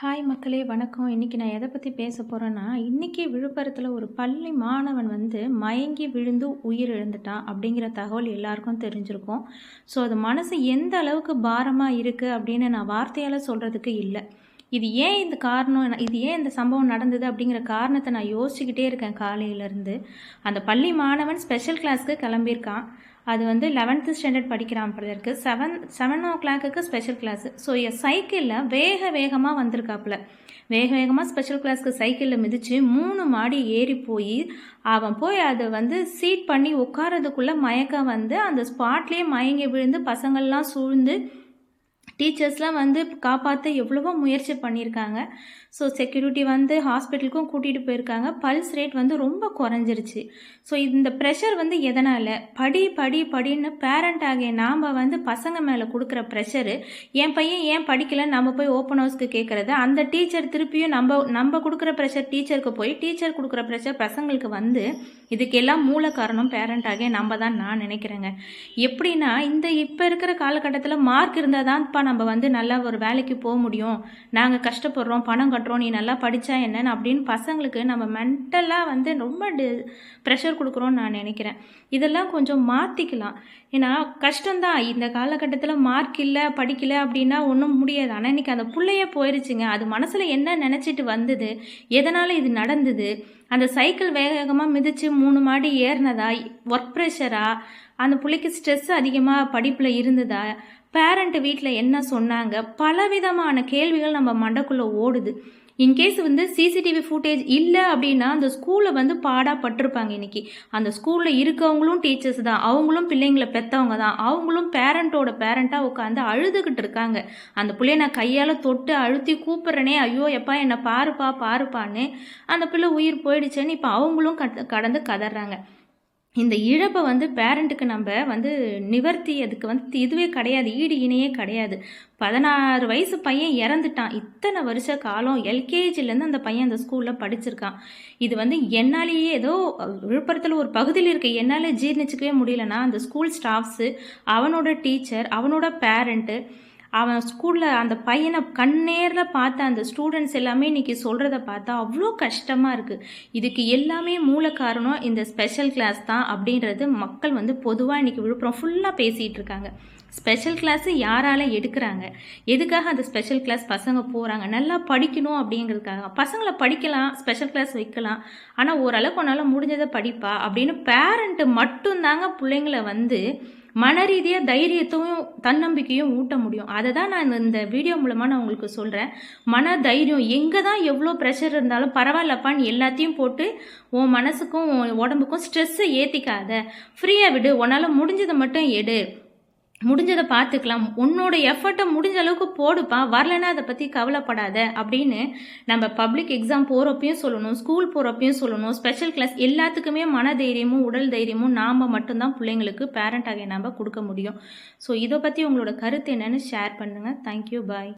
Hi மக்களே வணக்கம். இன்றைக்கி நான் எதை பற்றி பேச போகிறேன்னா இன்றைக்கி விழுப்புரத்தில் ஒரு பள்ளி மாணவன் வந்து மயங்கி விழுந்து உயிர் இழந்துட்டான் அப்படிங்கிற தகவல் எல்லாருக்கும் தெரிஞ்சிருக்கும். ஸோ அது மனசு எந்த அளவுக்கு பாரமாக இருக்குது அப்படின்னு நான் வார்த்தையால் சொல்கிறதுக்கு இல்லை. இது ஏன் இந்த காரணம் இது ஏன் இந்த சம்பவம் நடந்தது அப்படிங்கிற காரணத்தை நான் யோசிச்சுக்கிட்டே இருக்கேன் காலையிலேருந்து அந்த பள்ளி மாணவன் ஸ்பெஷல் கிளாஸ்க்கு கிளம்பியிருக்கான். அது வந்து லெவன்த்து ஸ்டாண்டர்ட் படிக்கிறான் பிள்ளைக்கு seven seven o'clock special class so என் சைக்கிளில் வேக வேகமாக வந்திருக்காப்புல. வேக வேகமாக ஸ்பெஷல் கிளாஸ்க்கு சைக்கிளில் மிதித்து மூணு மாடி ஏறி போய் அவன் போய் அதை வந்து சீட் பண்ணி உட்காரதுக்குள்ளே மயக்கம் வந்து அந்த ஸ்பாட்லேயே மயங்கி விழுந்து பசங்கள்லாம் சூழ்ந்து டீச்சர்ஸ்லாம் வந்து காப்பாற்ற எவ்வளவோ முயற்சி பண்ணியிருக்காங்க. ஸோ செக்யூரிட்டி வந்து ஹாஸ்பிட்டலுக்கும் கூட்டிகிட்டு போயிருக்காங்க. பல்ஸ் ரேட் வந்து ரொம்ப குறைஞ்சிருச்சு. ஸோ இந்த ப்ரெஷர் வந்து எதனால்? படி படி படின்னு பேரண்ட் ஆகிய நாம் வந்து பசங்க மேலே கொடுக்குற ப்ரெஷரு என் பையன் ஏன் படிக்கலை நம்ம போய் ஓப்பன் ஹவுஸ்க்கு கேட்குறது அந்த டீச்சர் திருப்பியும் நம்ம நம்ம கொடுக்குற ப்ரெஷர் டீச்சருக்கு போய் டீச்சர் கொடுக்குற ப்ரெஷர் பசங்களுக்கு வந்து இதுக்கெல்லாம் மூல காரணம் பேரண்ட் ஆகிய நம்ம தான் நான் நினைக்கிறேங்க. எப்படின்னா இந்த இப்போ இருக்கிற காலகட்டத்தில் மார்க் இருந்தால் தான் நம்ம வந்து நல்லா ஒரு வேலைக்கு போக முடியும். நாங்கள் கஷ்டப்படுறோம் பணம் கட்டுறோம் நீ நல்லா படித்தா என்னன்னு அப்படின்னு பசங்களுக்கு நம்ம மென்டலாக வந்து ரொம்ப டி ப்ரெஷர் கொடுக்குறோன்னு நான் நினைக்கிறேன். இதெல்லாம் கொஞ்சம் மாற்றிக்கலாம் ஏன்னா கஷ்டம்தான். இந்த காலகட்டத்தில் மார்க் இல்லை படிக்கலை அப்படின்னா ஒன்றும் முடியாது. ஆனால் இன்றைக்கி அந்த பிள்ளையே போயிடுச்சுங்க அது மனசில் என்ன நினச்சிட்டு வந்தது? எதனால் இது நடந்தது? அந்த சைக்கிள் வேகமாக மிதித்து மூணு மாடி ஏறினதா? ஒர்க் ப்ரெஷரா அந்த பிள்ளைக்கு ஸ்ட்ரெஸ் அதிகமாக படிப்பில் இருந்ததா? பேரண்ட்டு வீட்டில் என்ன சொன்னாங்க? பலவிதமான கேள்விகள் நம்ம மண்டக்குள்ளே ஓடுது. இன்கேஸ் வந்து சிசிடிவி ஃபுட்டேஜ் இல்லை அப்படின்னா அந்த ஸ்கூலில் வந்து பாடாக பட்டிருப்பாங்க இன்னைக்கு. அந்த ஸ்கூலில் இருக்கவங்களும் டீச்சர்ஸ் தான். அவங்களும் பிள்ளைங்களை பெற்றவங்க தான். அவங்களும் பேரண்ட்டோட பேரண்ட்டாக உட்காந்து அழுதுகிட்டு இருக்காங்க. அந்த பிள்ளைய நான் கையால் தொட்டு அழுத்தி கூப்பிட்றனே. ஐயோ எப்பா என்னை பாருப்பா பாருப்பான்னு அந்த பிள்ளை உயிர் போயிடுச்சேன்னு இப்போ அவங்களும் கடந்து கதறாங்க. இந்த இழப்பை வந்து பேரண்ட்டுக்கு நம்ம வந்து நிவர்த்தி அதுக்கு வந்து இதுவே கிடையாது ஈடு இணையே கிடையாது. பதினாறு வயசு பையன் இறந்துட்டான். இத்தனை வருஷ காலம் எல்கேஜிலேருந்து அந்த பையன் அந்த ஸ்கூலில் படிச்சிருக்கான். இது வந்து என்னாலேயே ஏதோ விழுப்புரத்தில் ஒரு பகுதியில் இருக்க. என்னால் ஜீர்ணிச்சிக்கவே முடியலன்னா அந்த ஸ்கூல் ஸ்டாஃப்ஸு அவனோட டீச்சர் அவனோட பேரண்ட்டு அவன் ஸ்கூலில் அந்த பையனை கண்ணேரில் பார்த்த அந்த ஸ்டூடெண்ட்ஸ் எல்லாமே இன்றைக்கி சொல்கிறத பார்த்தா அவ்வளோ கஷ்டமாக இருக்குது இதுக்கு எல்லாமே மூல காரணம் இந்த ஸ்பெஷல் கிளாஸ் தான் அப்படின்றது மக்கள் வந்து பொதுவாக இன்றைக்கி விழுப்புரம் ஃபுல்லாக பேசிகிட்டு இருக்காங்க. ஸ்பெஷல் கிளாஸு யாரால் எடுக்கிறாங்க? எதுக்காக அந்த ஸ்பெஷல் கிளாஸ் பசங்க போகிறாங்க நல்லா படிக்கணும் அப்படிங்கிறதுக்காக. பசங்களை படிக்கலாம் ஸ்பெஷல் கிளாஸ் வைக்கலாம். ஆனால் ஓரளவுக்கு ஒன்றால் முடிஞ்சதை படிப்பா அப்படின்னு பேரண்ட்டு மட்டும்தாங்க பிள்ளைங்களை வந்து மன ரீதியாக தைரியத்தையும் தன்னம்பிக்கையும் ஊட்ட முடியும். அதை தான் நான் இந்த வீடியோ மூலமாக நான் உங்களுக்கு சொல்கிறேன் மன தைரியம் எங்கே தான் எவ்வளோ ப்ரெஷர் இருந்தாலும் பரவாயில்லப்பான்னு எல்லாத்தையும் போட்டு உன் மனசுக்கும் உடம்புக்கும் ஸ்ட்ரெஸ்ஸை ஏற்றிக்காத ஃப்ரீயாக விடு. உன்னால் முடிஞ்சதை மட்டும் எடு. முடிஞ்சதை பார்த்துக்கலாம். உன்னோட எஃபர்ட்டை முடிஞ்ச அளவுக்கு போடுப்பா. வரலன்னா அதை பற்றி கவலைப்படாத அப்படின்னு நம்ம பப்ளிக் எக்ஸாம் போகிறப்பையும் சொல்லணும் ஸ்கூல் போகிறப்பையும் சொல்லணும். ஸ்பெஷல் கிளாஸ் எல்லாத்துக்குமே மன தைரியமும் உடல் தைரியமும் நாம் மட்டும்தான் பிள்ளைங்களுக்கு பேரண்ட் ஆகிய நாம் கொடுக்க முடியும். ஸோ இதை பற்றி உங்களோட கருத்து என்னென்னு ஷேர் பண்ணுங்கள் தேங்க்யூ பாய்